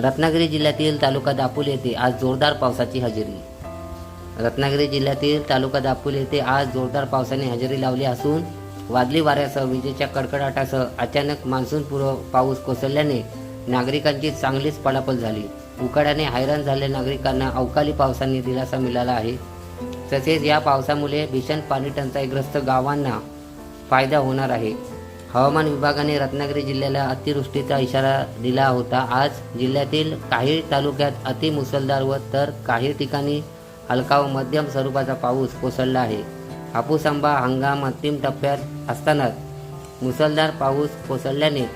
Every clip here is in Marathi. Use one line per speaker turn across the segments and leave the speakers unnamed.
रत्नागिरी जिल्ह्यातील तालुका दापोली येथे आज जोरदार पावसाची हजेरी. रत्नागिरी जिल्ह्यातील तालुका दापोली येथे आज जोरदार पावसाने हजेरी लावली असून वादळी वाऱ्यासह विजेच्या कडकडाटासह अचानक मान्सूनपूर्व पाऊस कोसळल्याने नागरिकांची चांगलीच पळापळ झाली. उकाड्याने हैराण झालेल्या नागरिकांना अवकाळी पावसाने दिलासा मिळाला आहे. तसेच या पावसामुळे भीषण पाणी टंचाईग्रस्त गावांना फायदा होणार आहे. हवामान विभागाने रत्नागिरी जिल्ह्याला अतिवृष्टीचा इशारा दिला होता. आज जिल्ह्यातील काही तालुक्यात अतिमुसळधार व तर काही ठिकाणी हलका व मध्यम स्वरूपाचा पाऊस कोसळला आहे. हापूस आंबा हंगाम अंतिम टप्प्यात असतानाच मुसळधार पाऊस कोसळल्याने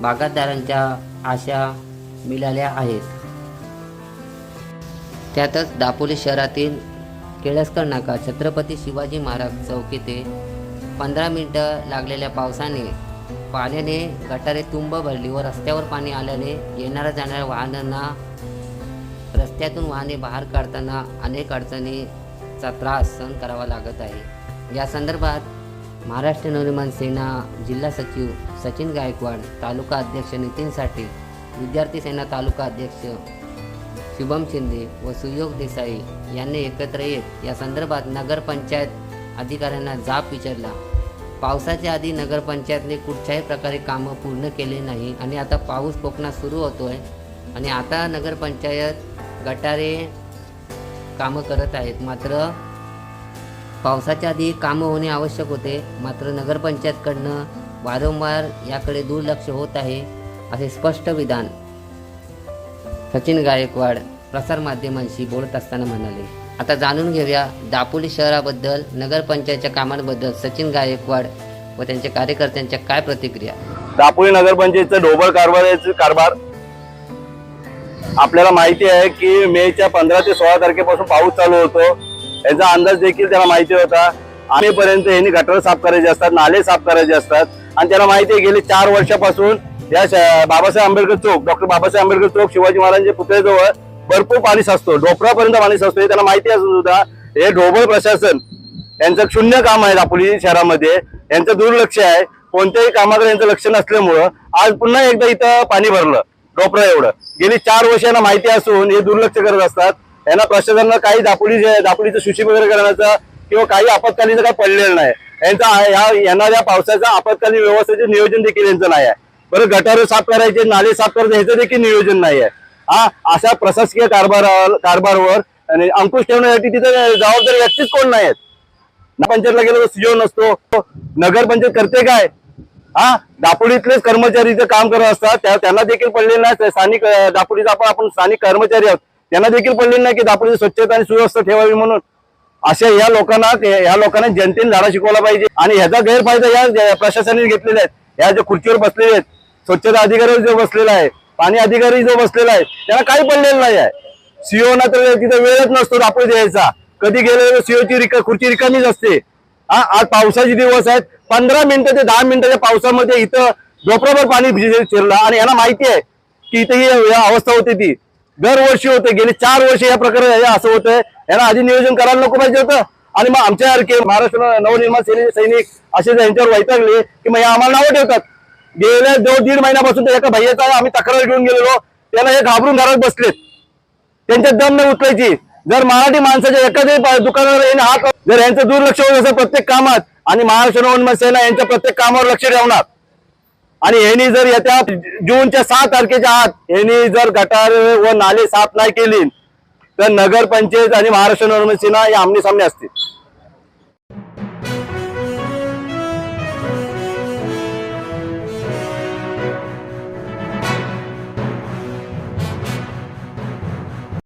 बागायतदारांच्या आशा मिळाल्या आहेत. त्यातच दापोली शहरातील केळसकर नाका छत्रपती शिवाजी महाराज चौकी ते पंधरा मिनटं लागलेल्या पावसाने पाण्याने गटारे तुंब भरली व रस्त्यावर पाणी आल्याने येणाऱ्या जाणाऱ्या वाहनांना रस्त्यातून वाहने बाहेर काढताना अनेक अडचणीचा त्रास सहन करावा लागत आहे. या संदर्भात महाराष्ट्र नवनिर्माण सेना जिल्हा सचिव सचिन गायकवाड तालुका अध्यक्ष नितीन साठे विद्यार्थी सेना तालुका अध्यक्ष शुभम शिंदे व सुयोग देसाई यांनी एकत्र येत या संदर्भात नगरपंचायत अधिकाऱ्यांना जाब विचारला. पावसाच्या आधी नगरपंचायतने कुठच्याही प्रकारे कामं पूर्ण केले नाही आणि आता पाऊस कोकणात सुरू होतो आहे आणि आता नगरपंचायत गटारे कामं करत आहेत. मात्र पावसाच्या आधी कामं होणे आवश्यक होते. मात्र नगरपंचायतकडनं वारंवार याकडे दुर्लक्ष होत आहे असे स्पष्ट विधान सचिन गायकवाड प्रसारमाध्यमांशी बोलत असताना म्हणाले. आता जाणून घेऊया दापोली शहराबद्दल नगरपंचायतच्या कामांबद्दल सचिन गायकवाड व त्यांच्या कार्यकर्त्यांच्या काय प्रतिक्रिया?
दापोली नगरपंचायतचं ढोबळ कारभाराचा कारभार. आपल्याला माहिती आहे की मेच्या पंधरा ते सोळा तारखेपासून पाऊस चालू होतो. याचा अंदाज देखील त्याला माहिती होता. आम्हीपर्यंत यांनी गटर साफ करायचे असतात नाले साफ करायचे असतात. आणि त्याला माहिती आहे गेली चार वर्षापासून या बाबासाहेब आंबेडकर चौक डॉक्टर बाबासाहेब आंबेडकर चौक शिवाजी महाराजांच्या पुतळ्याजवळ भरपूर पाणी साचतो डोपरापर्यंत पाणी साचतो हे त्यांना माहिती असून सुद्धा. हे ढोबळ प्रशासन यांचं शून्य काम आहे दापोली शहरामध्ये. यांचं दुर्लक्ष आहे. कोणत्याही कामाकडे यांचं लक्ष नसल्यामुळं आज पुन्हा एकदा इथं पाणी भरलं. डोपरा एवढं. गेली चार वर्ष यांना माहिती असून हे दुर्लक्ष करत असतात. यांना प्रशासनाला काही दापोली दापोलीचं सुशी वगैरे करण्याचा किंवा काही आपत्कालीन काही पडलेलं नाही. यांचा ह्या येणाऱ्या पावसाचा आपत्कालीन व्यवस्थेचं नियोजन देखील यांचं नाही आहे. बरं गटार साफ करायचे नाले साफ करायचे ह्याचं देखील नियोजन नाही आहे. हा अशा प्रशासकीय कारभार कारभारवर आणि अंकुश ठेवण्यासाठी तिथे जबाबदारी व्यक्तीच कोण नाही आहेत पंचायतला गेलो सीओ नसतो. नगरपंचायत करते काय? हा दापोलीतलेच कर्मचारी जे काम करत असतात. त्या- त्यांना देखील पडलेलं नाही. स्थानिक अं, दापोलीचा आपण आपण स्थानिक कर्मचारी आहोत. त्यांना देखील पडलेले नाही की दापोडीची स्वच्छता आणि सुव्यवस्था ठेवावी म्हणून. अशा या लोकांना या लोकांना जनतेने झाडा शिकवला पाहिजे. आणि ह्याचा गैरफायदा या या प्रशासनाने घेतलेला आहे. या ज्या खुर्चीवर बसलेले आहेत स्वच्छता अधिकारी जो बसलेला आहे पाणी अधिकारी जो बसलेला आहे त्याला काही पडलेलं नाही आहे. सीओ ना तर तिथं वेळच नसतो आपण द्यायचा. कधी गेले सीओची रिका खुर्ची रिकामीच असते. हा आज पावसाचे दिवस आहेत. पंधरा मिनिटं ते दहा मिनिटाच्या पावसामध्ये इथं झोपराभर पाणी शिरलं आणि यांना माहिती आहे की इथं ही अवस्था होती ती. दरवर्षी होते. गेली चार वर्ष या प्रकारे असं होतंय. यांना आधी नियोजन करायला नको पाहिजे होतं. आणि मग आमच्यासारखे महाराष्ट्र नवनिर्माण सेने सैनिक असे यांच्यावर वैतागले की मग हे आम्हाला नावं ठेवतात. गेल्या दोन दीड महिन्यापासून तर एका भैयाचा आम्ही तक्रार घेऊन गेलेलो. त्याला हे घाबरून घरात बसलेत. त्यांच्या दम न उचलायची जर मराठी माणसाच्या एखाद्या दुकानावर येणे हात जर यांचं दुर्लक्ष होत असेल प्रत्येक कामात आणि महाराष्ट्र नवनिर्माण सेना यांच्या प्रत्येक कामावर लक्ष ठेवणार. आणि यांनी जर येत्या जूनच्या सहा तारखेच्या आत यांनी जर गटार व नाले साफ नाही केली तर नगरपंचायत आणि महाराष्ट्र नवनिर्माण सेना या आमने सामने असतील.